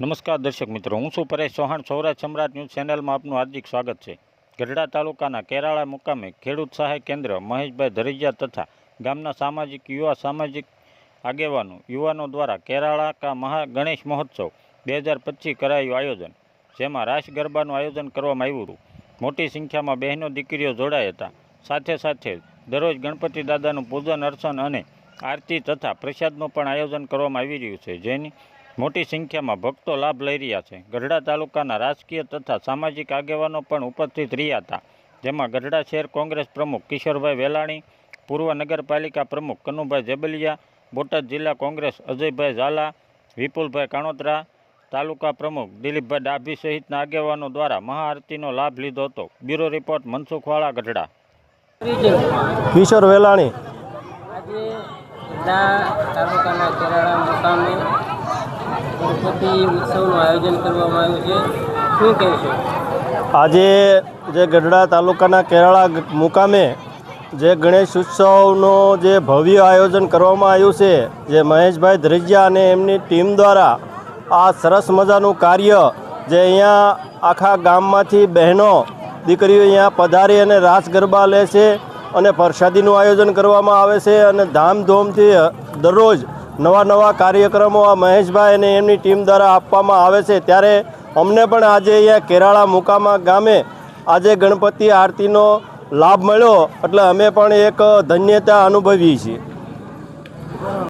નમસ્કાર દર્શક મિત્રો, હું છું પરેશ ચૌહાણ. સૌરાષ્ટ્ર સમ્રાટ ન્યૂઝ ચેનલમાં આપનું હાર્દિક સ્વાગત છે. ગઢડા તાલુકાના કેરાળા મુકામે ખેડૂત સહાય કેન્દ્ર મહેશભાઈ ધરેજા તથા ગામના સામાજિક યુવા, સામાજિક આગેવાનો, યુવાનો દ્વારા કેરાળા કા મહા ગણેશ મહોત્સવ બે હજાર પચીસ કરાયું આયોજન, જેમાં રાસ ગરબાનું આયોજન કરવામાં આવ્યું હતું. મોટી સંખ્યામાં બહેનો, દીકરીઓ જોડાયા હતા. સાથે સાથે દરરોજ ગણપતિ દાદાનું પૂજન, અર્ચન અને આરતી તથા પ્રસાદનું પણ આયોજન કરવામાં આવી રહ્યું છે. જેની મોટી સંખ્યામાં ભક્તો લાભ લઈ રહ્યા છે. ગઢડા તાલુકાના રાજકીય તથા સામાજિક આગેવાનો પણ ઉપસ્થિત રહ્યા હતા. જેમાં ગઢડા શહેર કોંગ્રેસ પ્રમુખ કિશોરભાઈ વેલાણી પૂર્વ નગરપાલિકા પ્રમુખ કનુભાઈ જબલિયા બોટાદ જિલ્લા કોંગ્રેસ અજયભાઈ ઝાલા વિપુલભાઈ કાણોત્રા તાલુકા પ્રમુખ દિલીપભાઈ ડાભી સહિતના આગેવાનો દ્વારા મહાઆરતીનો લાભ લીધો હતો. Bureau report Mansukhwala Gadhada. કિશોર વેલાણી. આજે તાલુકાના કેરાળા મુકામે ગણપતિ ઉત્સવનું આયોજન કરવામાં આવ્યું છે. શું કહેશો? આજે જે ગઢડા તાલુકાના કેરાળા મુકામે જે ગણેશ ઉત્સવનો જે ભવ્ય આયોજન કરવામાં આવ્યું છે, જે મહેશભાઈ ધ્રજિયા અને એમની ટીમ દ્વારા આ સરસ મજાનું કાર્ય જે અહીંયા આખા ગામમાંથી બહેનો, દીકરીઓ અહીંયા પધારી અને રાસ ગરબા લે છે અને પ્રસાદીનું આયોજન કરવામાં આવે છે અને ધામધૂમથી દરરોજ નવા નવા કાર્યક્રમો આ મહેશભાઈ અને એમની ટીમ દ્વારા આપવામાં આવે છે. ત્યારે અમને પણ આજે અહીંયા કેરાળા મુકામા ગામે આજે ગણપતિ આરતીનો લાભ મળ્યો. એટલે અમે પણ એક ધન્યતા અનુભવીએ છીએ.